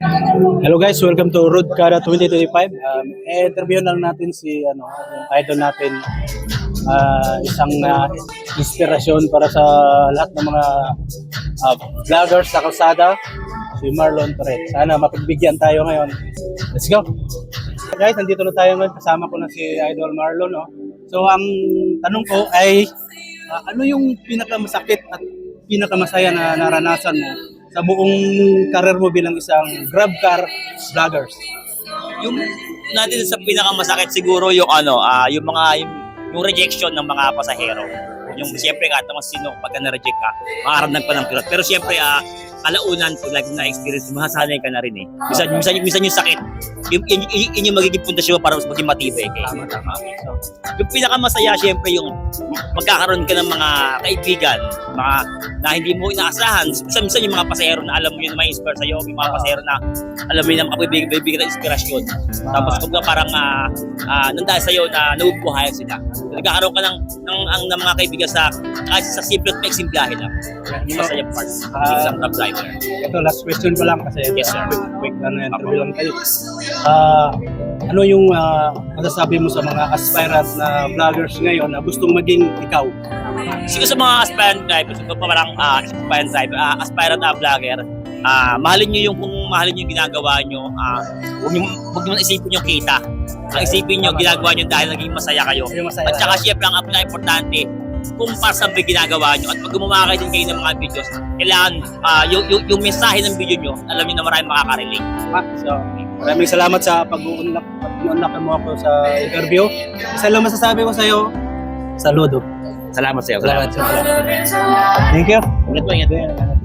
Hello guys, welcome to Road Kada 2025. Um, i-interview lang natin si ano, idol natin. Ah, isang ah, inspirasyon para sa lahat ng mga ah, vloggers sa kalsada, si Marlon Torres. Sana mapagbigyan tayo ngayon. Let's go! Guys, nandito na tayo ngayon. Kasama ko na si Idol Marlon. No? So, ang tanong ko ay, ah, ano yung pinakamasakit at pinakamasaya na naranasan mo sa buong karir mo bilang isang grab car vloggers? yung natin sa pinakamasakit siguro yung ano, ah yung mga yung, yung rejection ng mga pasahero. Yung siyempre nga naman sino pagka na-reject ka, makaramdam pa ng kirot. Pero siyempre ah kalaunan ko like na experience, mahasanay ka na rin eh. Minsan, minsan, minsan yung sakit, yung, yun, yun, yun yung magiging pundasyon para mas maging matibay kayo. Tama, tama. So, Yung pinakamasaya siyempre yung magkakaroon ka ng mga kaibigan, mga na hindi mo inaasahan. Minsan, minsan yung mga pasahero na alam mo yun na may inspire sa'yo, yung mga pasahero na alam mo yun na makabibigay ng inspirasyon. Tapos kung parang uh, uh, nandahil sa'yo na nabubuhayan sila. Nagkakaroon ka ng, ng, ang, ng mga kaibigan sa kahit sa simple at maiksing biyahe lang. Yung masaya part. Ah. truck driver. ito, last question pa lang kasi Yes, sir. quick, quick ano, interview lang kayo. Ah, ano yung ah, masasabi mo sa mga aspirant na vloggers ngayon na gustong maging ikaw? Siguro sa mga aspirant driver, siguro pa parang ah, aspirant driver, ah, aspirant na vlogger, ah, mahalin nyo yung kung mahalin nyo yung ginagawa nyo, ah, huwag nyo, huwag nyo isipin yung kita. Ang isipin nyo, ginagawa nyo dahil naging masaya kayo. At saka syempre ang importante, kung para sa may ginagawa nyo at pag gumawa kayo din kayo ng mga videos, kailangan ah, yung, yung, yung mensahe ng video nyo, alam nyo na maraming makaka-relate. Tama. So, maraming salamat sa pag-uunlak pag mo ako sa interview. Isa lang masasabi ko sa iyo, saludo. Salamat sa'yo. Salamat. Thank you. Ingat mo, ingat.